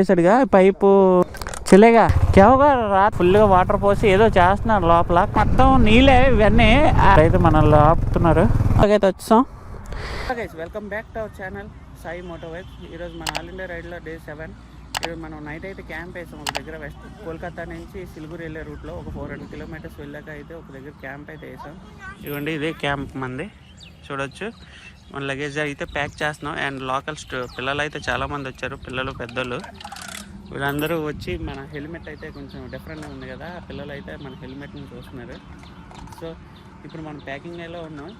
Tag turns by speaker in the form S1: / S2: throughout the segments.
S1: చేసాడుగా pipe చెలేగా కేవగా రా ఫుల్గా water పోసి ఏదో చేస్తున్నారు లోపల. మొత్తం నీళ్ళే ఇవన్నీ. అయితే మనల్ని ఆపుతున్నారు. అలాగైతే వచ్చాం welcome back to our channel Sai moto vibes ఈరోజు మన ఆల్ ఇండియా రైడ్లో డే సెవెన్ ఈరోజు మనం నైట్ అయితే క్యాంప్ వేసాం ఒక దగ్గర వెస్ట్ కోల్కతా నుంచి సిలిగురి వెళ్ళే రూట్లో ఒక ఫోర్ హండ్రెడ్ కిలోమీటర్స్ వెళ్ళాక అయితే ఒక దగ్గర క్యాంప్ అయితే వేసాం. ఇదిగోండి ఇదే క్యాంప్ మంది చూడొచ్చు. మన లగేజ్ అయితే ప్యాక్ చేస్తున్నాం. అండ్ లోకల్ పిల్లలు అయితే చాలామంది వచ్చారు. పిల్లలు పెద్దలు వీళ్ళందరూ వచ్చి మన హెల్మెట్ అయితే కొంచెం డిఫరెంట్గా ఉంది కదా. పిల్లలు అయితే మన హెల్మెట్ని చూస్తున్నారు. సో ఇప్పుడు మనం ప్యాకింగ్లో ఉన్నాం.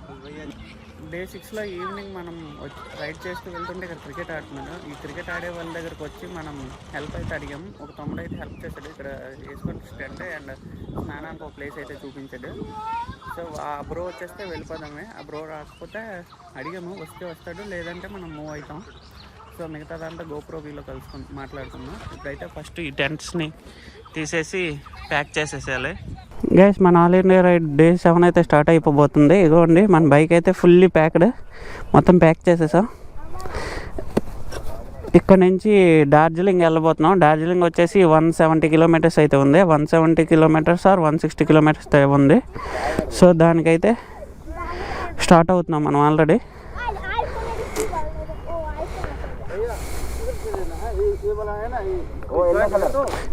S1: డే సిక్స్లో ఈవినింగ్ మనం వచ్చి రైడ్ చేస్తూ వెళ్తుంటే ఇక్కడ క్రికెట్ ఆడుతున్నాడు. ఈ క్రికెట్ ఆడే వాళ్ళ దగ్గరకు వచ్చి మనం హెల్ప్ అయితే అడిగాం. ఒక తమ్ముడు అయితే హెల్ప్ చేశాడు. ఇక్కడ వేసుకొని స్టెండ్ అండ్ స్నానానికి ఒక ప్లేస్ అయితే చూపించాడు. సో ఆ బ్రో వచ్చేస్తే వెళ్ళిపోదామే. ఆ బ్రో రాకపోతే అడిగాము వస్తే వస్తాడు లేదంటే మనం మూవ్ అవుతాం. సో మిగతాదంతా గోప్రో వీలో కలుసుకుని మాట్లాడుకుందాం. ఇప్పుడైతే ఫస్ట్ ఈ టెంట్స్ని తీసేసి ప్యాక్ చేసేసేయాలి. గైస్ మన all India ride day seven అయితే స్టార్ట్ అయిపోబోతుంది. ఇగోండి మన బైక్ అయితే ఫుల్లీ ప్యాక్డ్ మొత్తం ప్యాక్ చేసేసాం. ఇక్కడ నుంచి డార్జిలింగ్ వెళ్ళబోతున్నాం డార్జిలింగ్ వచ్చేసి వన్ సెవెంటీ కిలోమీటర్స్ అయితే ఉంది one seventy kilometres or one sixty kilometres ఉంది సో దానికైతే స్టార్ట్ అవుతున్నాం మనం ఆల్రెడీ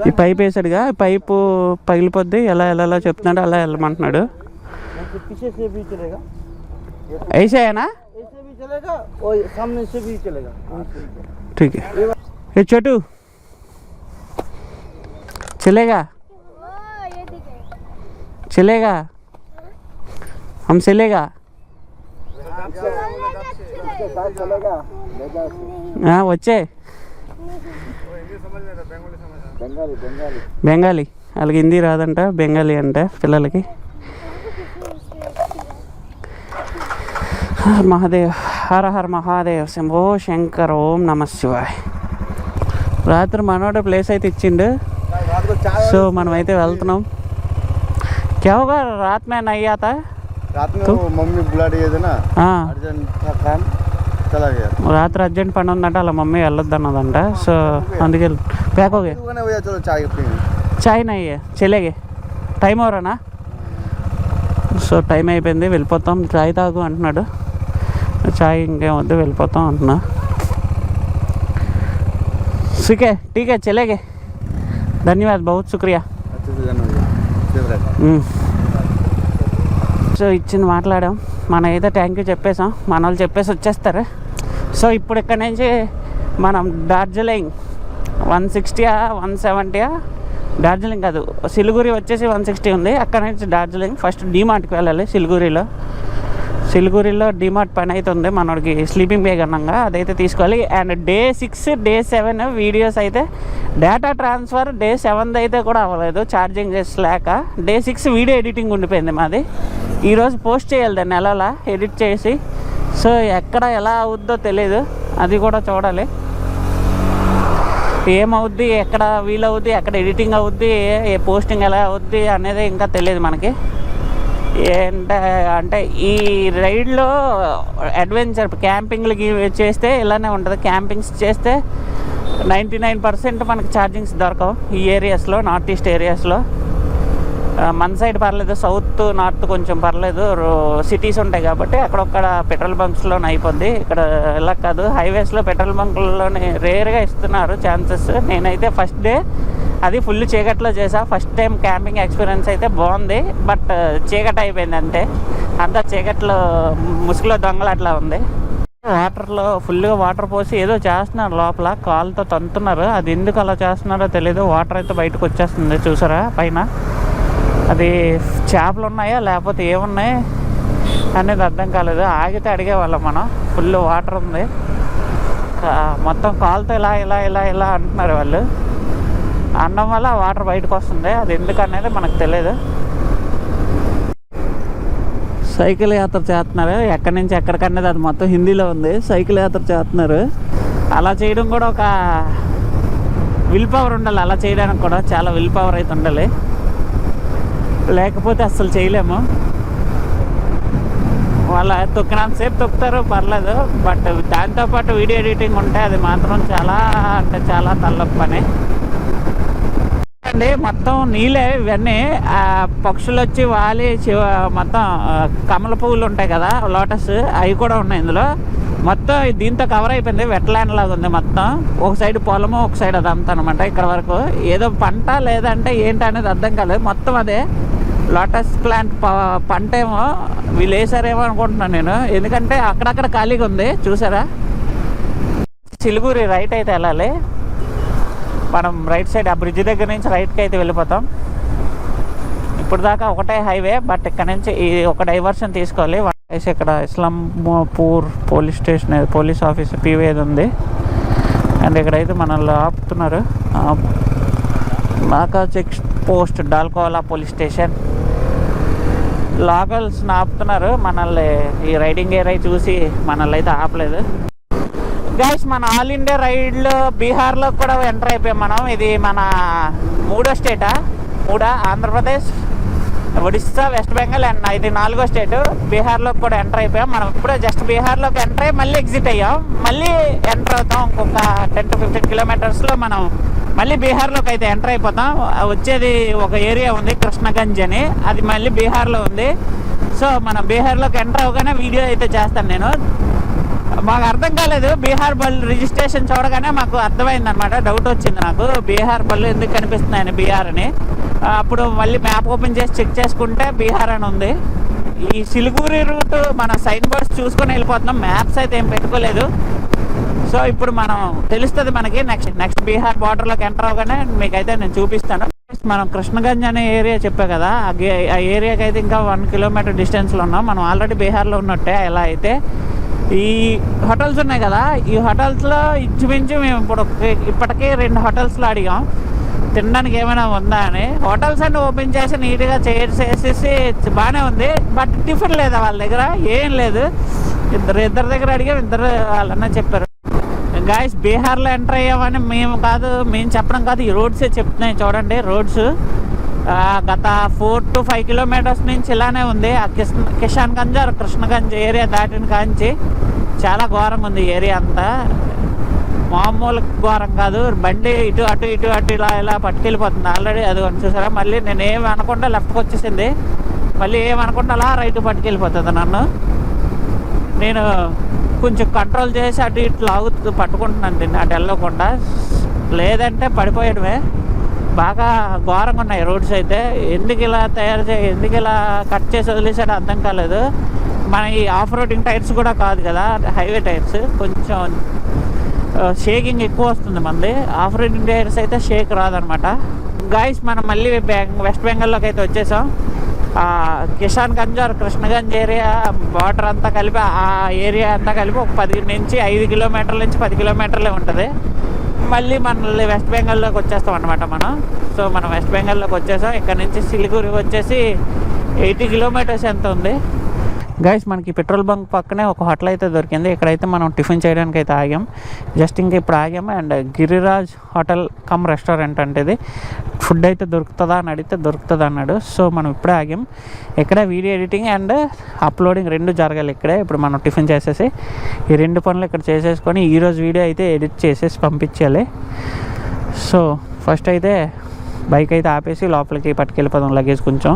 S1: ఈ పైప్ వేసాడుగా ఈ పైపు పగిలిపోద్ది ఎలా ఎలా చెప్తున్నాడు అలా వెళ్ళమంటున్నాడు
S2: पीछे से भी चलेगा
S1: వేసాయనా
S2: ऐसे भी चलेगा और सामने से भी चलेगा
S1: ठीक है ये छोटू चलेगा चलेगा हम चलेगा
S2: चलेगा
S1: हाँ వచ్చే
S2: बंगाली बंगाली
S1: బెంగాలీ వాళ్ళకి హిందీ రాదంట బెంగాలీ అంట పిల్లలకి మహాదేవ్ హర హర్ మహాదేవ్ శంభో శంకర్ ఓం నమ శివాయ్ రాత్రి మనోడు ప్లేస్ అయితే ఇచ్చిండు
S2: रात को चाय
S1: సో మనం అయితే వెళ్తున్నాం క్యావుగా రాత్ మే నయ్యి ఆతా
S2: रात में
S1: तो?
S2: वो मम्मी बुला रही है ना
S1: ఆ,
S2: अर्जेंट था काम चला गया
S1: రాత్రి అర్జెంట్ పని ఉందంట వాళ్ళ మమ్మీ వెళ్ళొద్దు అన్నదంట సో అందుకే ప్యాక్ ఓకే
S2: दुकान है भैया चलो चाय पियेंगे
S1: చాయ్ నయ్యే చెలేగే టైం ఎవరనా సో టైం అయిపోయింది వెళ్ళిపోతాం చాయ్ తాగు అంటున్నాడు చాయ్ ఇంకేం వద్దు వెళ్ళిపోతాం అంటున్నా. సుఖే టీకే చెలేగే ధన్యవాద్ బహుత్ శుక్రియా సో ఇచ్చింది మాట్లాడాం. మనం ఏదో థ్యాంక్ యూ చెప్పేసాం మన వాళ్ళు చెప్పేసి వచ్చేస్తారు? సో ఇప్పుడు ఇక్కడ నుంచి మనం డార్జిలింగ్ వన్ సిక్స్టీయా వన్ సెవెంటీయా? డార్జిలింగ్ కాదు సిలిగురి వచ్చేసి వన్ సిక్స్టీ ఉంది. అక్కడ నుంచి డార్జిలింగ్ ఫస్ట్ డీమార్ట్కి వెళ్ళాలి సిలిగురిలో. సిలిగురిలో డిమార్ట్ పని అయితే ఉంది. మనోడికి స్లీపింగ్ బ్యాగ్ అన్నాగా అదైతే తీసుకోవాలి. And day six day seven videos అయితే డేటా ట్రాన్స్ఫర్ డే సెవెన్ది అయితే కూడా అవ్వలేదు. ఛార్జింగ్ లేక డే సిక్స్ వీడియో ఎడిటింగ్ ఉండిపోయింది మాది. ఈరోజు పోస్ట్ చేయాలి దాన్ని నెలలా ఎడిట్ చేసి. సో ఎక్కడ ఎలా అవుద్దో తెలియదు అది కూడా చూడాలి. ఏమవుద్ది ఎక్కడ వీలవుద్ది ఎక్కడ ఎడిటింగ్ అవుద్ది ఏ పోస్టింగ్ ఎలా అవుద్ది అనేది ఇంకా తెలియదు మనకి. ఏంటే అంటే ఈ రైడ్లో అడ్వెంచర్ క్యాంపింగ్లకి చేస్తే ఇలానే ఉంటుంది. క్యాంపింగ్స్ చేస్తే నైంటీ నైన్ పర్సెంట్ మనకి ఛార్జింగ్స్ దొరకవు ఈ ఏరియాస్లో నార్త్ ఈస్ట్ ఏరియాస్లో. మన సైడ్ పర్లేదు సౌత్ నార్త్ కొంచెం పర్లేదు సిటీస్ ఉంటాయి కాబట్టి అక్కడొక్కడ పెట్రోల్ బంక్స్లోనే అయిపోద్ది. ఇక్కడ ఇలా కాదు హైవేస్లో పెట్రోల్ బంకుల్లోనే రేర్గా ఇస్తున్నారు ఛాన్సెస్. నేనైతే ఫస్ట్ డే అది ఫుల్ చీకట్లో చేసా. ఫస్ట్ టైం క్యాంపింగ్ ఎక్స్పీరియన్స్ అయితే బాగుంది. బట్ uh, చీకటి అయిపోయింది అంతే అంతా చీకట్లో ముసుగులో దొంగలు అట్లా ఉంది. వాటర్లో ఫుల్గా వాటర్ పోసి ఏదో చేస్తున్నారు లోపల. కాలుతో తంతున్నారు. అది ఎందుకు అలా చేస్తున్నారో తెలియదు వాటర్ అయితే బయటకు వచ్చేస్తుంది. చూసారా? పైన. అది చేపలు ఉన్నాయా? లేకపోతే ఏమున్నాయి? అనేది అర్థం కాలేదు. ఆగితే అడిగేవాళ్ళం మనం. ఫుల్ వాటర్ ఉంది. మొత్తం కాలుతో ఇలా ఇలా ఇలా ఇలా అంటున్నారు వాళ్ళు. అన్నం వల్ల వాటర్ బయటకు వస్తుంది. అది ఎందుకు అనేది మనకు తెలియదు సైకిల్ యాత్ర చేస్తున్నారు. ఎక్కడి నుంచి ఎక్కడికనేది అది మొత్తం హిందీలో ఉంది. సైకిల్ యాత్ర చేస్తున్నారు. అలా చేయడం కూడా ఒక విల్ పవర్ ఉండాలి. అలా చేయడానికి కూడా చాలా విల్ పవర్ అయితే ఉండాలి. లేకపోతే అస్సలు చేయలేము. వాళ్ళ తొక్కినంతసేపు తొక్కుతారు పర్లేదు. బట్ దాంతోపాటు వీడియో ఎడిటింగ్ ఉంటే అది మాత్రం చాలా అంటే చాలా తల్లపు చూడండి అండి మొత్తం నీళ్ళే ఇవన్నీ పక్షులు వచ్చి వాలి శివ మొత్తం కమల పువ్వులు ఉంటాయి కదా లోటస్ అవి కూడా ఉన్నాయి ఇందులో. మొత్తం దీంతో కవర్ అయిపోయింది వెట్లాండ్ లాగా ఉంది మొత్తం. ఒక సైడ్ పొలము ఒక సైడ్ అదంతా అనమాట ఇక్కడ వరకు. ఏదో పంట లేదంటే ఏంటి అనేది అర్థం కాలేదు. మొత్తం అదే లోటస్ ప్లాంట్ ప- పంట ఏమో వీళ్ళు వేసారేమో అనుకుంటున్నాను నేను. ఎందుకంటే అక్కడక్కడ ఖాళీగా ఉంది చూసారా? సిలిగురి రైట్ అయితే వెళ్ళాలి. మనం రైట్ సైడ్ ఆ బ్రిడ్జ్ దగ్గర నుంచి రైట్కి అయితే వెళ్ళిపోతాం. ఇప్పుడు దాకా ఒకటే హైవే బట్ ఇక్కడ నుంచి ఈ ఒక డైవర్షన్ తీసుకోవాలి. వేసి ఇక్కడ Islampur police station police office PV ఏది ఉంది. అండ్ ఇక్కడైతే మనల్ని ఆపుతున్నారు. నాకా check post Dalkhola police station. Locals ఆపుతున్నారు మనల్ని ఈ రైడింగ్ ఏరియా చూసి మనల్ని అయితే ఆపలేదు. గైస్ మన ఆల్ ఇండియా రైడ్లో బీహార్లో కూడా ఎంటర్ అయిపోయాం మనం. ఇది మన మూడో స్టేటా మూడా? ఆంధ్రప్రదేశ్ ఒడిస్సా వెస్ట్ బెంగాల్ అండ్ ఇది నాలుగో స్టేట్ బీహార్లోకి కూడా ఎంటర్ అయిపోయాం. మనం ఇప్పుడే జస్ట్ బీహార్లోకి ఎంటర్ అయ్యి మళ్ళీ ఎగ్జిట్ అయ్యాం. మళ్ళీ ఎంటర్ అవుతాం ఇంకొక టెన్ టు ఫిఫ్టీన్ కిలోమీటర్స్లో మనం మళ్ళీ బీహార్లోకి అయితే ఎంటర్ అయిపోతాం. వచ్చేది ఒక ఏరియా ఉంది కృష్ణగంజ్ అని. అది మళ్ళీ బీహార్లో ఉంది. సో మనం బీహార్లోకి ఎంటర్ అవగానే వీడియో అయితే చేస్తాను నేను. మాకు అర్థం కాలేదు. బీహార్ బళ్ళు రిజిస్ట్రేషన్ చూడగానే మాకు అర్థమైంది అనమాట డౌట్ వచ్చింది నాకు. బీహార్ బళ్ళు ఎందుకు కనిపిస్తున్నాయని బీహార్ అని. అప్పుడు మళ్ళీ మ్యాప్ ఓపెన్ చేసి చెక్ చేసుకుంటే బీహార్ అని ఉంది. ఈ సిలిగురి రూట్ మన సైన్ బోర్డ్స్ చూసుకొని వెళ్ళిపోతున్నాం. మ్యాప్స్ అయితే ఏం పెట్టుకోలేదు. సో ఇప్పుడు మనం తెలుస్తుంది మనకి. నెక్స్ట్ నెక్స్ట్ బీహార్ బార్డర్లోకి ఎంటర్ అవగానే మీకైతే నేను చూపిస్తాను. మనం కృష్ణగంజ్ అనే ఏరియా చెప్పా కదా. ఆ ఆ ఏరియాకి అయితే ఇంకా వన్ కిలోమీటర్ డిస్టెన్స్లో ఉన్నాం. మనం ఆల్రెడీ బీహార్లో ఉన్నట్టే. ఎలా అయితే ఈ హోటల్స్ ఉన్నాయి కదా ఈ హోటల్స్లో ఇంచుమించు మేము ఇప్పుడు ఇప్పటికే రెండు హోటల్స్లో అడిగాం. తినడానికి ఏమైనా ఉందా అని. హోటల్స్ అన్ని ఓపెన్ చేసి నీట్గా చైర్స్ వేసేసి బాగానే ఉంది. బట్ టిఫిన్ లేదా వాళ్ళ దగ్గర? ఏం లేదు. ఇద్దరు ఇద్దరు దగ్గర అడిగాం ఇద్దరు వాళ్ళన్నా చెప్పారు. గాయస్ బీహార్లో ఎంటర్ అయ్యామని మేము కాదు మేము చెప్పడం కాదు ఈ రోడ్సే చెప్తున్నాయి చూడండి రోడ్స్ గత ఫోర్ టు ఫైవ్ కిలోమీటర్స్ నుంచి ఇలానే ఉంది. ఆ Kishan Kishanganj or Krishnaganj area దాటిన కాంచి చాలా ఘోరంగా ఉంది ఈ ఏరియా అంతా. మామూలు ఘోరం కాదు. బండి ఇటు అటు ఇటు అటు ఇలా ఇలా పట్టుకెళ్ళిపోతుంది ఆల్రెడీ. అది చూసారా? మళ్ళీ నేను ఏమి అనకుండా లెఫ్ట్కి వచ్చేసింది. మళ్ళీ ఏం అనకుండా అలా రైట్ పట్టుకెళ్ళిపోతుంది నన్ను. నేను కొంచెం కంట్రోల్ చేసి అటు ఇటు లాగుతూ పట్టుకుంటున్నాను దీన్ని. అటు వెళ్ళకుండా లేదంటే పడిపోయడమే బాగా ఘోరంగా ఉన్నాయి రోడ్స్ అయితే. ఎందుకు ఇలా తయారు చే ఎందుకు ఇలా కట్ చేసి వదిలేసాడో అర్థం కాలేదు. మన ఈ ఆఫ్ రోడింగ్ టైర్స్ కూడా కాదు కదా హైవే టైర్స్. కొంచెం షేకింగ్ ఎక్కువ వస్తుంది మనది ఆఫ్ రోడింగ్ టైర్స్ అయితే షేక్ రాదనమాట. గాయస్ మనం మళ్ళీ వెస్ట్ బెంగాల్లోకి అయితే వచ్చేసాం. Kishanganj or Krishnaganj area border అంతా కలిపి ఆ ఏరియా అంతా కలిపి ఒక పది నుంచి ఐదు కిలోమీటర్ల నుంచి పది కిలోమీటర్లే ఉంటుంది. మళ్ళీ మనల్ని వెస్ట్ బెంగాల్లోకి వచ్చేస్తాం అనమాట మనం. సో మనం వెస్ట్ బెంగాల్లోకి వచ్చేసాం. ఇక్కడ నుంచి సిలిగురి వచ్చేసి ఎయిటీ కిలోమీటర్స్ ఎంత ఉంది? గైస్ మనకి పెట్రోల్ బంక్ పక్కనే ఒక హోటల్ అయితే దొరికింది. ఇక్కడైతే మనం టిఫిన్ చేయడానికి అయితే ఆగాం. జస్ట్ ఇంకా ఇప్పుడు ఆగాము. And Giriraj hotel cum restaurant అంటే ఇది. ఫుడ్ అయితే దొరుకుతుందా అని అడిగితే దొరుకుతుంది అన్నాడు. సో మనం ఇప్పుడే ఆగాం. ఇక్కడ వీడియో ఎడిటింగ్ అండ్ అప్లోడింగ్ రెండు జరగాలి ఇక్కడే. ఇప్పుడు మనం టిఫిన్ చేసేసి ఈ రెండు పనులు ఇక్కడ చేసేసుకొని ఈరోజు వీడియో అయితే ఎడిట్ చేసేసి పంపించాలి. సో ఫస్ట్ అయితే బైక్ అయితే ఆపేసి లోపలికి పట్టుకెళ్ళిపోదాం లగేజ్ కొంచెం.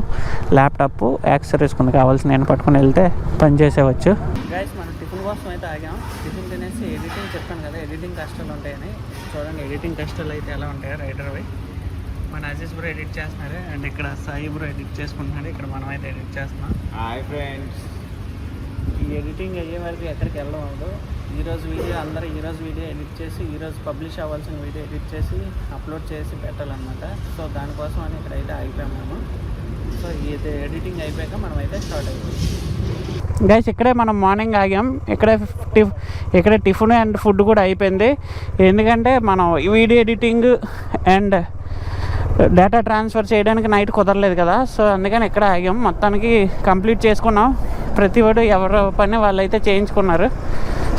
S1: ల్యాప్టాప్ యాక్సరీస్ కొన్ని కావాల్సిన నేను పట్టుకొని వెళ్తే పని చేసేవచ్చు గైస్ మనం టిఫిన్ కోసం అయితే ఆగాం. టిఫిన్ తినేసి ఎడిటింగ్ చెప్పాను కదా ఎడిటింగ్ కష్టాలు ఉంటాయని. చూడండి ఎడిటింగ్ కష్టాలు అయితే ఎలా ఉంటాయో రైడర్వి మన అజీజ్ బ్రో ఎడిట్ చేస్తున్నారు అండ్ ఇక్కడ సాయి బ్రో ఎడిట్ చేసుకుంటున్నాడు. ఇక్కడ మనం అయితే ఎడిట్ చేస్తున్నాం.
S2: హాయ్ ఫ్రెండ్స్
S1: ఈ ఎడిటింగ్ అయ్యే వరకు ఎక్కడికి వెళ్ళడం అవ్వదు. ఈరోజు వీడియో అందరూ ఈరోజు వీడియో ఎడిట్ చేసి ఈరోజు పబ్లిష్ అవ్వాల్సిన వీడియో ఎడిట్ చేసి అప్లోడ్ చేసి పెట్టాలన్నమాట. సో దానికోసం అని ఇక్కడైతే అయిపోయాము మేము. సో ఇది ఎడిటింగ్ అయిపోయాక మనం అయితే స్టార్ట్ అయిపోయింది గైస్ ఇక్కడే మనం మార్నింగ్ ఆగాం. ఇక్కడే టిఫ్ ఇక్కడే టిఫిన్ అండ్ ఫుడ్ కూడా అయిపోయింది. ఎందుకంటే మనం video editing and data transfer చేయడానికి నైట్ కుదరలేదు కదా. సో అందుకని ఇక్కడ ఆగాం. మొత్తానికి కంప్లీట్ చేసుకున్నాం. ప్రతి వాడు ఎవరి పని వాళ్ళు అయితే చేయించుకున్నారు.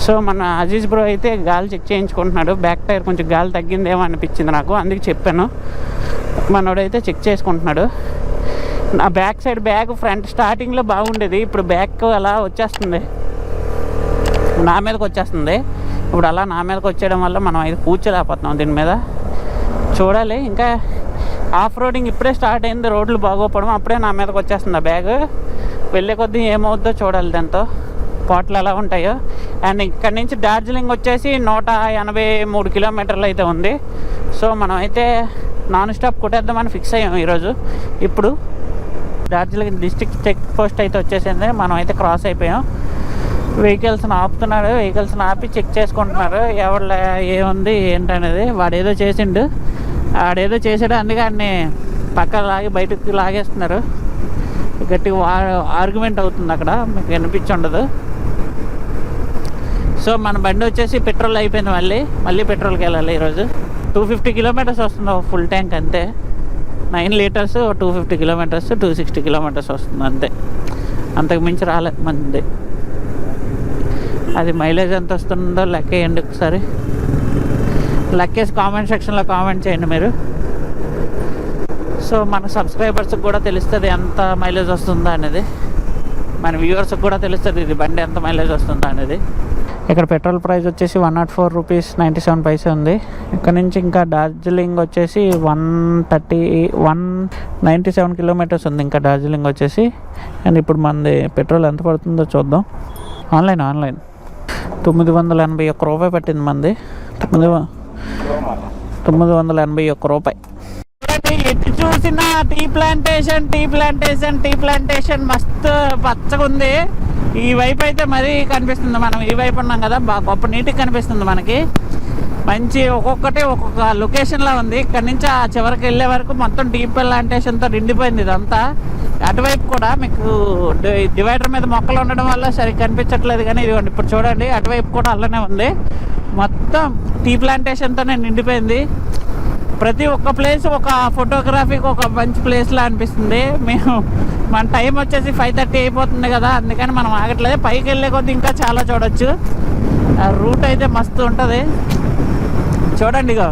S1: సో మన అజీజ్ బ్రో అయితే గాలి చెక్ చేయించుకుంటున్నాడు. బ్యాక్ టైర్ కొంచెం గాలి తగ్గిందేమో అనిపించింది నాకు. అందుకే చెప్పాను. మనోడైతే చెక్ చేసుకుంటున్నాడు. నా బ్యాక్ సైడ్ బ్యాగ్ ఫ్రంట్ స్టార్టింగ్లో బాగుండేది. ఇప్పుడు బ్యాక్ అలా వచ్చేస్తుంది. నా మీదకి వచ్చేస్తుంది. ఇప్పుడు అలా నా మీదకి వచ్చేయడం వల్ల మనం అయితే కూర్చోలేకపోతున్నాం దీని మీద. చూడాలి. ఇంకా ఆఫ్ రోడింగ్ ఇప్పుడే స్టార్ట్ అయింది. రోడ్లు బాగోపడం అప్పుడే నా మీదకి వచ్చేస్తుంది ఆ బ్యాగ్ వెళ్ళే కొద్దీ ఏమవుద్దో చూడాలి దాంతో. పోట్లు ఎలా ఉంటాయో. అండ్ ఇక్కడ నుంచి డార్జిలింగ్ వచ్చేసి నూట ఎనభై మూడు కిలోమీటర్లు అయితే ఉంది. సో మనం అయితే నాన్ స్టాప్ కొట్టేద్దామని ఫిక్స్ అయ్యాం ఈరోజు. ఇప్పుడు డార్జిలింగ్ డిస్ట్రిక్ట్ చెక్ పోస్ట్ అయితే వచ్చేసింది. మనం అయితే క్రాస్ అయిపోయాం. వెహికల్స్ని ఆపుతున్నారు. వెహికల్స్ని ఆపి చెక్ చేసుకుంటున్నారు. ఎవరు ఏముంది ఏంటనేది. వాడేదో చేసిండు. వాడేదో చేసాడు. అందుకే అన్ని పక్క లాగి బయటకు లాగేస్తున్నారు. గట్టి ఆర్గ్యుమెంట్ అవుతుంది అక్కడ. మీకు వినిపించి ఉండదు. సో మన బండి వచ్చేసి పెట్రోల్ అయిపోయింది మళ్ళీ. మళ్ళీ పెట్రోల్కి వెళ్ళాలి ఈరోజు. టూ ఫిఫ్టీ కిలోమీటర్స్ వస్తుంది ఒక ఫుల్ ట్యాంక్ అంతే. Nine litres two fifty kilometres two sixty kilometres వస్తుంది అంతే. అంతకు మించి రాలే మంది. అది మైలేజ్ ఎంత వస్తుందో లెక్క వేయండి ఒకసారి. లెక్కేసి కామెంట్ సెక్షన్లో కామెంట్ చేయండి మీరు. సో మన సబ్స్క్రైబర్స్కి కూడా తెలుస్తుంది ఎంత మైలేజ్ వస్తుందో అనేది. మన వ్యూవర్స్కి కూడా తెలుస్తుంది ఇది బండి ఎంత మైలేజ్ వస్తుందో అనేది. ఇక్కడ పెట్రోల్ ప్రైస్ వచ్చేసి one not four rupees ninety seven paise ఉంది. ఇక్కడ నుంచి ఇంకా డార్జిలింగ్ వచ్చేసి one thirty one ninety seven kilometres ఉంది ఇంకా డార్జిలింగ్ వచ్చేసి. అండ్ ఇప్పుడు మనది పెట్రోల్ ఎంత పడుతుందో చూద్దాం. Online online. తొమ్మిది వందల ఎనభై ఒక్క రూపాయి పట్టింది మంది. తొమ్మిది తొమ్మిది వందల ఎనభై ఒక్క రూపాయి. ఎటు చూసినా tea plantation tea plantation tea plantation. మస్తు పచ్చగా ఉంది ఈ వైపు అయితే మరీ కనిపిస్తుంది మనం ఈ వైపు ఉన్నాం కదా బాగా గొప్ప నీటికి కనిపిస్తుంది మనకి. మంచి ఒక్కొక్కటి ఒక్కొక్క లొకేషన్లో ఉంది. ఇక్కడ నుంచి ఆ చివరికి వెళ్ళే వరకు మొత్తం డీప్ ప్లాంటేషన్తో నిండిపోయింది ఇదంతా. అటువైపు కూడా మీకు డివైడర్ మీద మొక్కలు ఉండడం వల్ల సరిగ్గా కనిపించట్లేదు కానీ ఇదిగోండి ఇప్పుడు చూడండి. అటువైపు కూడా అలానే ఉంది. మొత్తం టీ ప్లాంటేషన్తోనే నిండిపోయింది. ప్రతి ఒక్క ప్లేస్ ఒక ఫోటోగ్రఫీకి ఒక మంచి ప్లేస్లా అనిపిస్తుంది. మేము మన టైం వచ్చేసి ఫైవ్ థర్టీ అయిపోతుంది కదా అందుకని మనం ఆగట్లేదు. పైకి వెళ్ళే కొద్ది ఇంకా చాలా చూడొచ్చు. రూట్ అయితే మస్తు ఉంటుంది. చూడండి ఇగో.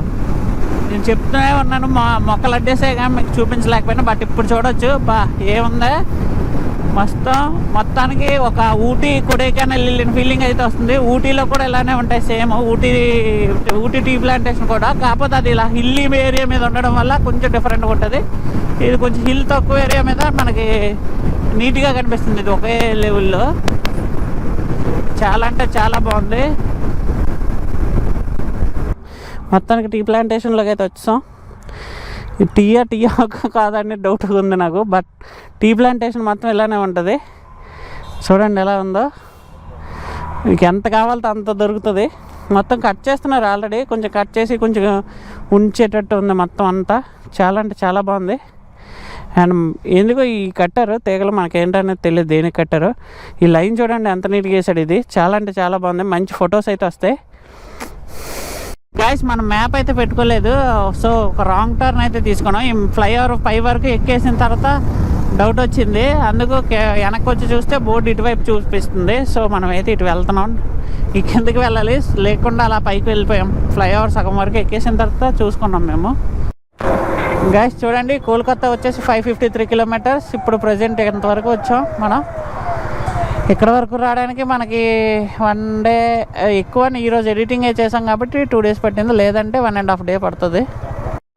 S1: నేను చెప్తూనే ఉన్నాను మా మొక్కలు అడ్డేసే కానీ మీకు చూపించలేకపోయినా బట్ ఇప్పుడు చూడొచ్చు. బా ఏముందా? మొత్తం మొత్తానికి ఒక ఊటీ కొడైకెనాల్ వెళ్ళిన ఫీలింగ్ అయితే వస్తుంది. ఊటీలో కూడా ఇలానే ఉంటాయి same Ooty Ooty tea plantation కూడా. కాకపోతే అది ఇలా హిల్లీ ఏరియా మీద ఉండడం వల్ల కొంచెం డిఫరెంట్గా ఉంటుంది. ఇది కొంచెం హిల్ తక్కువ ఏరియా మీద మనకి నీట్గా కనిపిస్తుంది ఇది ఒకే లెవెల్లో. చాలా అంటే చాలా బాగుంది. మొత్తానికి టీ ప్లాంటేషన్లోకి అయితే వచ్చాం. ఈ టీయా టీయా కాదని డౌట్ ఉంది నాకు. బట్ టీ ప్లాంటేషన్ మొత్తం ఇలానే ఉంటుంది. చూడండి ఎలా ఉందో. మీకు ఎంత కావాలంటే అంత దొరుకుతుంది. మొత్తం కట్ చేస్తున్నారు ఆల్రెడీ కొంచెం కట్ చేసి కొంచెం ఉంచేటట్టు ఉంది మొత్తం అంతా. చాలా అంటే చాలా బాగుంది. అండ్ ఎందుకో ఈ కట్టారు? తీగలు మనకేంటనేది తెలియదు దేనికి కట్టారు. ఈ లైన్ చూడండి ఎంత నీట్గా వేసాడు ఇది. చాలా అంటే చాలా బాగుంది. మంచి ఫొటోస్ అయితే వస్తాయి. గాయస్ మనం మ్యాప్ అయితే పెట్టుకోలేదు. సో ఒక రాంగ్ టర్న్ అయితే తీసుకున్నాం. ఈ ఫ్లైఓవర్ పై వరకు ఎక్కేసిన తర్వాత డౌట్ వచ్చింది. అందుకు వెనక్కి వచ్చి చూస్తే బోర్డు ఇటువైపు చూపిస్తుంది. సో మనం అయితే ఇటు వెళ్తున్నాం. ఈ కిందకి వెళ్ళాలి. లేకుండా అలా పైకి వెళ్ళిపోయాం. ఫ్లైఓవర్ సగం వరకు ఎక్కేసిన తర్వాత చూసుకున్నాం మేము. గాయస్ చూడండి. కోల్కతా వచ్చేసి ఫైవ్ ఫిఫ్టీ త్రీ కిలోమీటర్స్ ఇప్పుడు ప్రజెంట్ ఎంతవరకు వచ్చాం మనం? ఇక్కడ వరకు రావడానికి మనకి వన్ డే ఎక్కువ ఈరోజు ఎడిటింగ్ చేసాం కాబట్టి టూ డేస్ పట్టింది. లేదంటే వన్ అండ్ హాఫ్ డే పడుతుంది.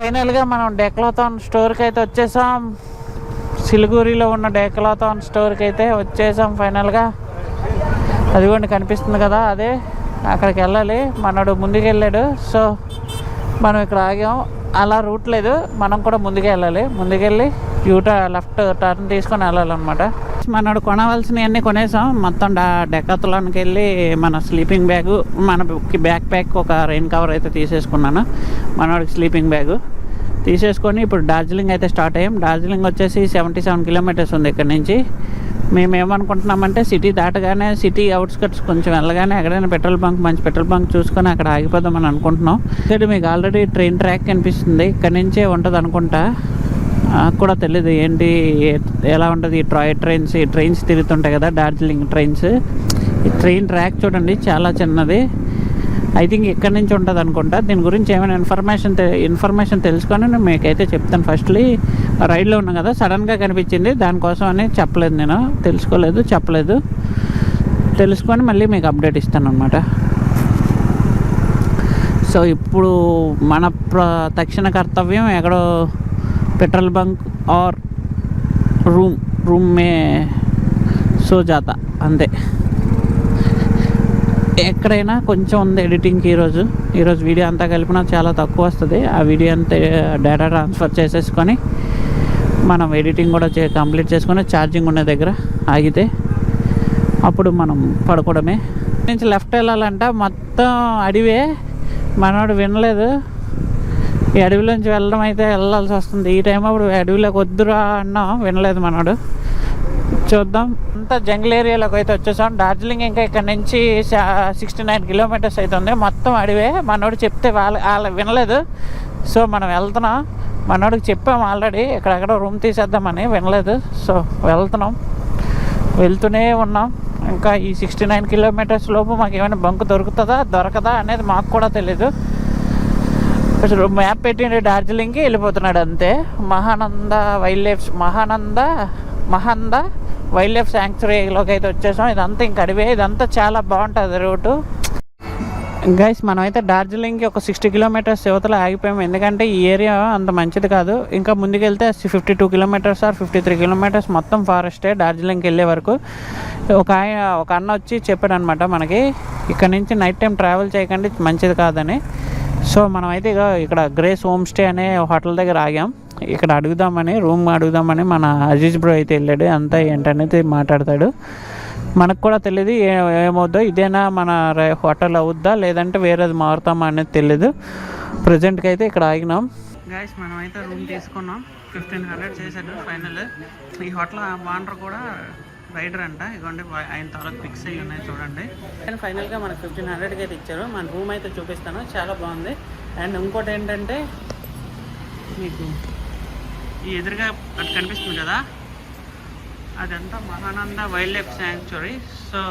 S1: ఫైనల్గా మనం డెక్లాథాన్ స్టోర్కి అయితే వచ్చేసాం. సిలిగురిలో ఉన్న డెక్లాథాన్ స్టోర్కి అయితే వచ్చేసాం ఫైనల్గా. అదిగోండి కనిపిస్తుంది కదా అదే. అక్కడికి వెళ్ళాలి. మనడు ముందుకు వెళ్ళాడు. సో మనం ఇక్కడ ఆగాం. అలా రూట్ లేదు. మనం కూడా ముందుకు వెళ్ళాలి. ముందుకెళ్ళి యూట లెఫ్ట్ టర్న్ తీసుకొని వెళ్ళాలన్నమాట. మనడు కొనవలసినవన్నీ కొనేసాం. మొత్తం డా డెక్కత్లానికి వెళ్ళి మన స్లీపింగ్ బ్యాగ్ మన బ్యాక్ ప్యాక్ ఒక రెయిన్ కవర్ అయితే తీసేసుకున్నాను. మనోడికి స్లీపింగ్ బ్యాగ్ తీసేసుకొని ఇప్పుడు డార్జిలింగ్ అయితే స్టార్ట్ అయ్యాం. డార్జిలింగ్ వచ్చేసి సెవెంటీ సెవెన్ కిలోమీటర్స్ ఉంది ఇక్కడ నుంచి. మేము ఏమనుకుంటున్నామంటే సిటీ దాటగానే సిటీ అవుట్స్కట్స్ కొంచెం వెళ్ళగానే ఎక్కడైనా పెట్రోల్ బంక్ మంచి పెట్రోల్ బంక్ చూసుకొని అక్కడ ఆగిపోదామని అనుకుంటున్నాం. ఇక్కడ మీకు ఆల్రెడీ ట్రైన్ ట్రాక్ కనిపిస్తుంది. ఇక్కడ నుంచే ఉంటుంది అనుకుంటా నాకు కూడా తెలియదు ఏంటి ఎలా ఉంటుంది? ఈ ట్రాయ్ ట్రైన్స్ ఈ ట్రైన్స్ తిరుగుతుంటాయి కదా డార్జిలింగ్ ట్రైన్స్. ఈ ట్రైన్ ట్రాక్ చూడండి చాలా చిన్నది. ఐ థింక్ ఎక్కడి నుంచి ఉంటుంది అనుకుంటా. దీని గురించి ఏమైనా ఇన్ఫర్మేషన్ తె- ఇన్ఫర్మేషన్ తెలుసుకొని నేను మీకైతే చెప్తాను. ఫస్ట్లీ రైడ్లో ఉన్నాం కదా సడన్గా కనిపించింది. దానికోసం అని చెప్పలేదు నేను. తెలుసుకోలేదు చెప్పలేదు. తెలుసుకొని మళ్ళీ మీకు అప్డేట్ ఇస్తాను అనమాట సో ఇప్పుడు మన ప్ర తక్షణ కర్తవ్యం ఎక్కడో petrol bunk or room room మే సో జాత అంతే ఎక్కడైనా కొంచెం ఉంది ఎడిటింగ్కి ఈరోజు ఈరోజు వీడియో అంతా కలిపినా చాలా తక్కువ వస్తుంది. ఆ వీడియో అంతా డేటా ట్రాన్స్ఫర్ చేసేసుకొని మనం ఎడిటింగ్ కూడా చే కంప్లీట్ చేసుకొని ఛార్జింగ్ ఉన్న దగ్గర ఆగితే అప్పుడు మనం పడుకోవడమే. నుంచి లెఫ్ట్ వెళ్ళాలంట మొత్తం అడివే. మనోడు వినలేదు. ఈ అడవిలోంచి వెళ్ళడం అయితే వెళ్ళాల్సి వస్తుంది. ఈ టైం అప్పుడు అడవిలోకి వద్దురా అన్నాం వినలేదు మనోడు. చూద్దాం. అంతా జంగిల్ ఏరియాలోకి అయితే వచ్చేసాం. డార్జిలింగ్ ఇంకా ఇక్కడ నుంచి సిక్స్టీ నైన్ కిలోమీటర్స్ అవుతుంది మొత్తం అడివే. మనోడు చెప్తే వాళ్ళ వాళ్ళ వినలేదు. సో మనం వెళ్తున్నాం. మనోడికి చెప్పాం ఆల్రెడీ ఇక్కడెక్కడ రూమ్ తీసేద్దామని వినలేదు. సో వెళ్తున్నాం. వెళ్తూనే ఉన్నాం. ఇంకా ఈ సిక్స్టీ నైన్ కిలోమీటర్స్ లోపు మాకు ఏమైనా బంక్ దొరుకుతుందా? దొరకదా అనేది మాకు కూడా తెలీదు. అసలు మ్యాప్ పెట్టిండు డార్జిలింగ్కి వెళ్ళిపోతున్నాడు అంతే. Mahananda wildlife Mahananda మహంద wildlife శాంక్చురీలోకి అయితే వచ్చేసాం. ఇదంతా ఇంక అడివే. ఇదంతా చాలా బాగుంటుంది రూటు. గైస్ మనమైతే డార్జిలింగ్కి ఒక సిక్స్టీ కిలోమీటర్స్ యువతలో ఆగిపోయాము ఎందుకంటే ఈ ఏరియా అంత మంచిది కాదు. ఇంకా ముందుకెళ్తే fifty two kilometres or fifty three kilometres మొత్తం ఫారెస్టే డార్జిలింగ్కి వెళ్ళే వరకు. ఒక ఆయన ఒక అన్న వచ్చి చెప్పాడు అనమాట మనకి ఇక్కడ నుంచి నైట్ టైం ట్రావెల్ చేయకండి మంచిది కాదని. సో మనమైతే ఇక ఇక్కడ గ్రేస్ హోమ్ స్టే అనే హోటల్ దగ్గర ఆగాం. ఇక్కడ అడుగుదామని రూమ్ అడుగుదామని మన అజీజ్ బ్రో అయితే వెళ్ళాడు. అంతా ఏంటనేది మాట్లాడతాడు. మనకు కూడా తెలియదు ఏ ఏమవుద్దో ఇదేనా మన హోటల్ అవుద్దా లేదంటే వేరేది మారుతామా అనేది తెలియదు ప్రజెంట్కి అయితే ఇక్కడ ఆగినాం. గాయస్ మనం అయితే రూమ్ తీసుకున్నాం. ఫిఫ్టీన్ హండ్రెడ్ చేశాడు ఫైనల్ ఈ హోటల్ బాండర్ కూడా రైడర్ అంట. ఇదిగోండి ఆయన తాలూకు ఫిక్స్ అయ్యి ఉన్నాయి చూడండి. అండ్ ఫైనల్గా మనకు ఫిఫ్టీన్ హండ్రెడ్కి అయితే ఇచ్చారు. మన రూమ్ అయితే చూపిస్తాను. చాలా బాగుంది. అండ్ ఇంకోటి ఏంటంటే మీకు ఈ ఎదురుగా అటు కనిపిస్తుంది కదా? అదంతా Mahananda wildlife sanctuary. So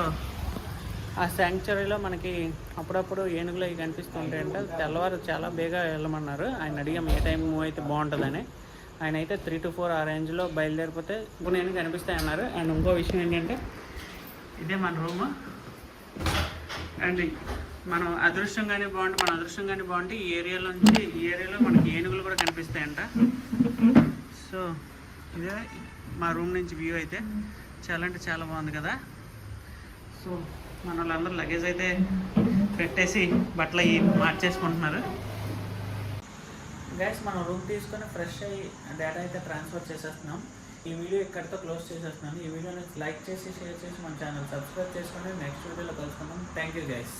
S1: ఆ శాంక్చురీలో మనకి అప్పుడప్పుడు ఏనుగులు అవి కనిపిస్తుంటాయంట తెల్లవారు చాలా బేగా వెళ్ళమన్నారు. ఆయన అడిగాం ఏ టైం మూవ్ అయితే బాగుంటుందని? ఆయన అయితే త్రీ టు ఫోర్ ఆ రేంజ్లో బయలుదేరిపోతే ఇప్పుడు నేను కనిపిస్తాయి అన్నారు. అండ్ ఇంకో విషయం ఏంటంటే ఇదే మన రూమ్ అండ్ మనం అదృష్టం కానీ బాగుంటే మన అదృష్టం కానీ బాగుంటే ఈ ఏరియాలో నుంచి ఈ ఏరియాలో మనకి ఏనుగులు కూడా కనిపిస్తాయంట. సో ఇదే మా రూమ్ నుంచి వ్యూ అయితే. చాలా అంటే చాలా బాగుంది కదా. సో మన వాళ్ళందరూ లగేజ్ అయితే పెట్టేసి బట్టలు అవి మార్చేసుకుంటున్నారు. గైస్ మనం రూమ్ తీసుకొని ఫ్రెష్ అయ్యి డేటా అయితే ట్రాన్స్ఫర్ చేసేస్తున్నాం. ఈ వీడియో ఇక్కడితో క్లోజ్ చేసేస్తున్నాను. ఈ వీడియోని లైక్ చేసి షేర్ చేసి మన ఛానల్ సబ్స్క్రైబ్ చేసుకోండి. నెక్స్ట్ వీడియోలో కలుసుకుందాం. Thank you guys